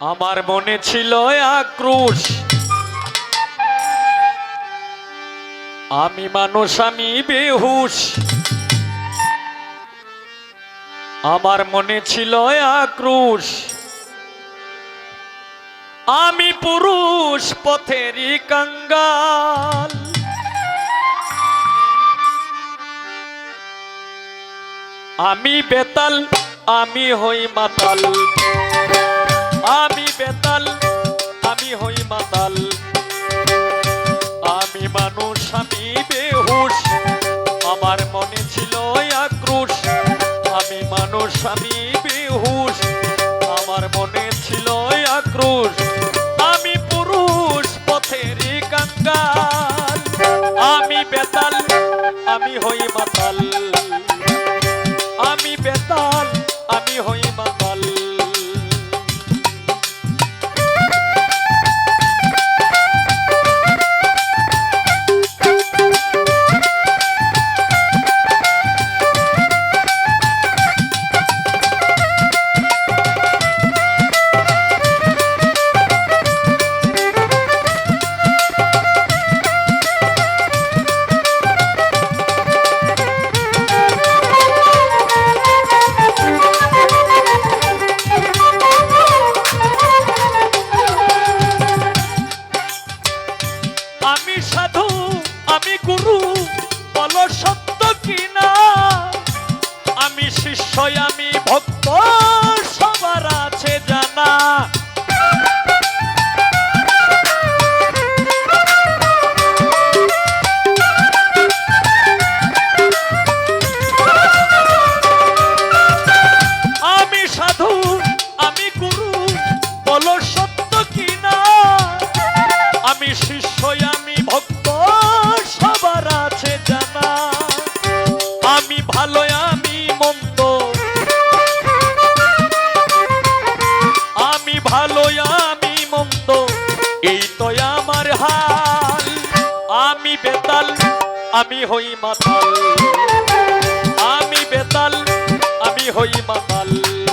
আমার মনে ছিল আক্রোশ। আমি মানুষ, আমি বেহুশ। আমার মনে ছিল আক্রোশ। আমি পুরুষ পথেরই কঙ্গাল। আমি বেতাল, আমি হই মাতাল। আমি বেতাল, আমি হই মাতাল। আমি মানুষ, আমি বেহুশ, আমার মনে ছিল আক্রোশ। আমি মানুষ, আমি বেহুশ, আমার মনে ছিল আক্রোশ। আমি পুরুষ, পথের কাঙ্গাল। আমি বেতাল, আমি হই মাতাল। আমি আমি গুরু বলো সত্য কিনা? আমি শিষ্য আমি ভক্ত। বেতাল আমি হই মাতাল। আমি বেতাল আমি হই মাতাল।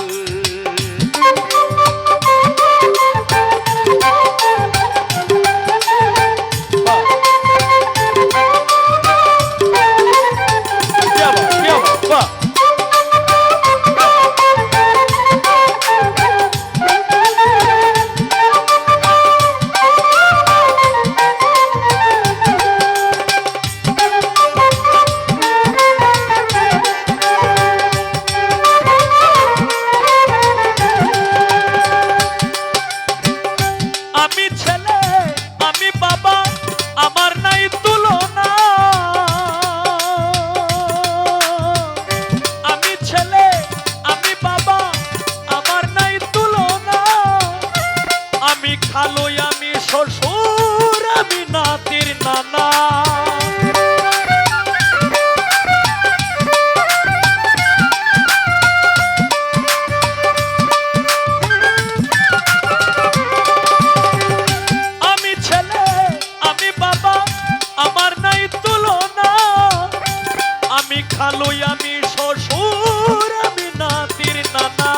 খালুই আমি শ্বশুর, আমি নাতির নানা।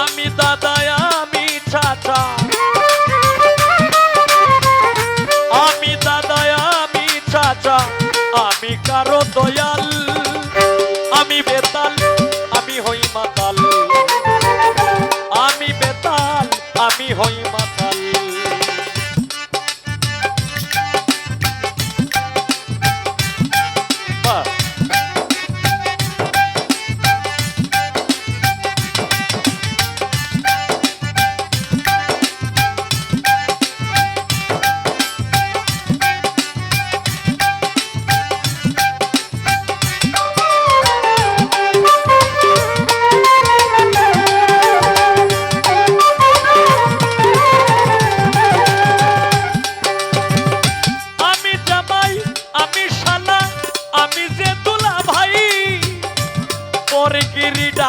আমি দাদা, আমি চাচা। দয়াল, আমি বেতাল, আমি হই মাতাল। আমি বেতাল, আমি হই মাতাল।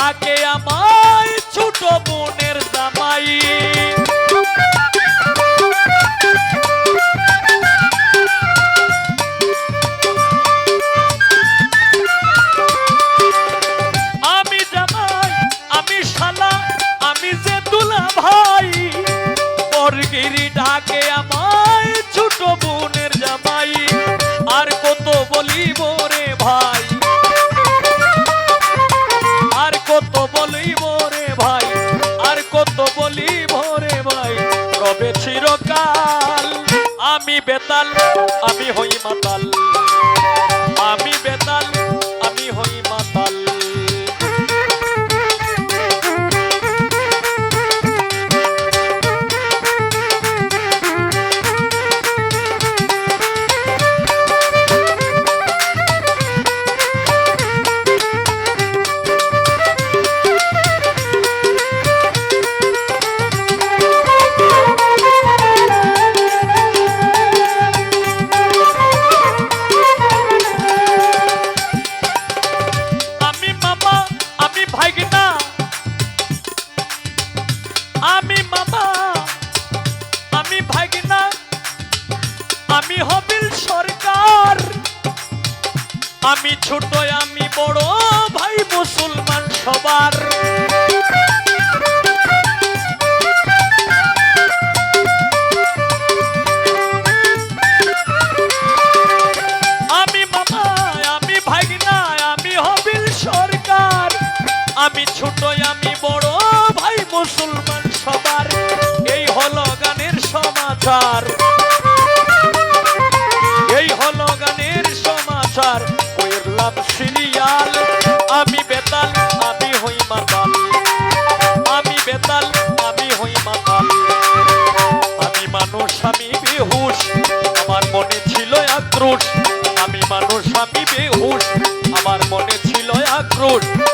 ডাকে আমায় ছোট বোনের জামাই। আমি জামাই আমি আমি যে ভাই বর্গিরি ডাকে আমায় রবে চিরকাল। আমি বেতাল আমি হই মাতাল। আমি ছোট, আমি বড়, ভাই মুসলমান সবার। আমি মামা, আমি ভাগনা আমি হবিল সরকার। আমি ছোট, আমি বড়, ভাই মুসলমান সবার। এই হলো গানের সমাচার। আমি মানুষ আমি বেহুশ। আমার মনে ছিল আক্রোশ।